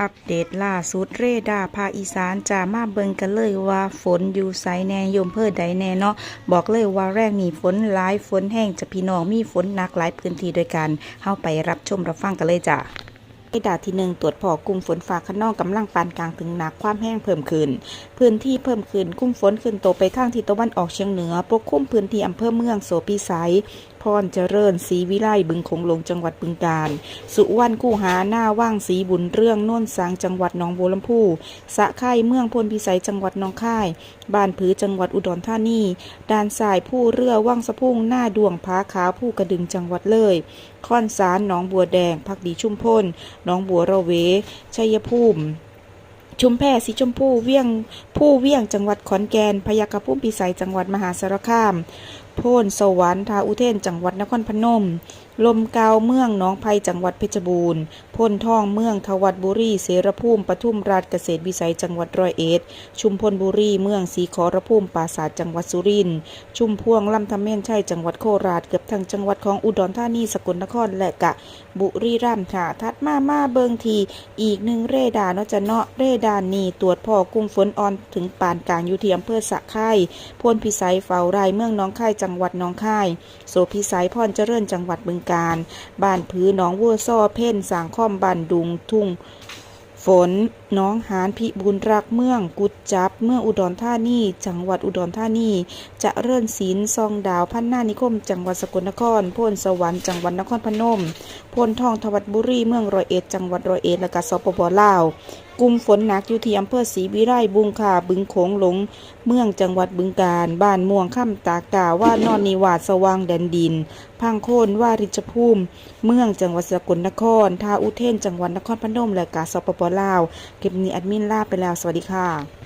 อัปเดตล่าสุดเรดาร์ภาคอีสานจะมาเบิงกันเลยว่าฝนอยู่ไสแนยมเพื่อใดแน่เนาะบอกเลยว่าแรกนี่ฝนหลายฝนแห้งจะพี่น้องมีฝนหนักหลายพื้นที่ด้วยกันเฮาไปรับชมรับฟังกันเลยจ้ะเรดาร์ที่หนึ่งตรวจพอกลุ่มฝนฟ้าขนองกำลังปานกลางถึงหนักความแห้งเพิ่มขึ้น พื้นที่เพิ่มขึ้นกลุ่มฝนขึ้นโตไปทางทิศตะวันออกเฉียงเหนือปกคลุมพื้นที่อำเภอเมืองโสปีไสยพรเจริญศรีวิไลบึงคงหลงจังหวัดบึงกาฬสุวรรณกู้หาหน้าว่างศรีบุญเรื่องน่นสางจังหวัดหนองบัวลำพูสะไข่เมืองพลพิสัยจังหวัดหนองคาย บ้านผือจังหวัดอุดรธานีด้านสายผู้เรือว่างสะพุ่งหน้าดวงผาขาวผู้กระดึงจังหวัดเลยค่อนสารหนองบัวแดงพักดีชุ่มพลหนองบัวระเว ชัยภูมิชุมแพสีชมพูเวียงผู้เวียงจังหวัดขอนแก่นพยากระพุ่มปีไสยจังหวัดมหาสารคามโพนสวรรค์ทาอุเทนจังหวัดนครพนม ลมเกาวเมืองหนองไผ่จังหวัดเพชรบูรณ์พนท่องเมืองทวัดบุรีเสรภูมิปทุมราชเกษตรวิสัยจังหวัดร้อยเอ็ดชุมพลบุรีเมืองสีขอระภูมิปราสาทจังหวัดสุรินทร์ชุมพวงลำทำเม่นชัยจังหวัดโคราชเกือบทั้งจังหวัดของอุดรธานีสกลนครและกะ บุรีรัมย์ค่ะ ทัดมามาเบิงที อีกหนึ่งเรดาร์เนาะจะเนาะเรดาร์นี่ตรวจพ่อกุ้งฝนออนถึงปานกลางอยู่ที่อำเภอสะไข่พลพิสัยเฝ้ารายเมืองน้องไข่จังหวัดน้องไข่โสพิสัยพรเจริญจังหวัดบึงกาฬบ้านผือหนองวัวซ้อเพ่นสางข้อมบันดุงทุ่งฝนน้องหานพิบูลรักเมืองกุดจับ เมืองอุดรธานีจังหวัดอุดรธานีจะเริ่นศิลซองดาวพันนานิคม จังหวัดสกลนครโพนสวรรค์จังหวัดนครพนมโพนทองทวัดบุรีเมืองร้อยเอ็ดจังหวัดร้อยเอ็ดและก็สปปลาว กลุ่มฝนหนักอยู่ที่อำเภอศรีวิไลบุงขาบึงโขงหลง เมืองจังหวัดบึงกาฬบ้านม่วงค่ำตากาว่านอนนิวาสว่างแดนดิน พังโคนว่าริชภูมิ เมืองจังหวัดสกลนครท่าอุเทนจังหวัดนครพนมและกาสปปลาว คลิปนี้แอดมินลาไปแล้วสวัสดีค่ะ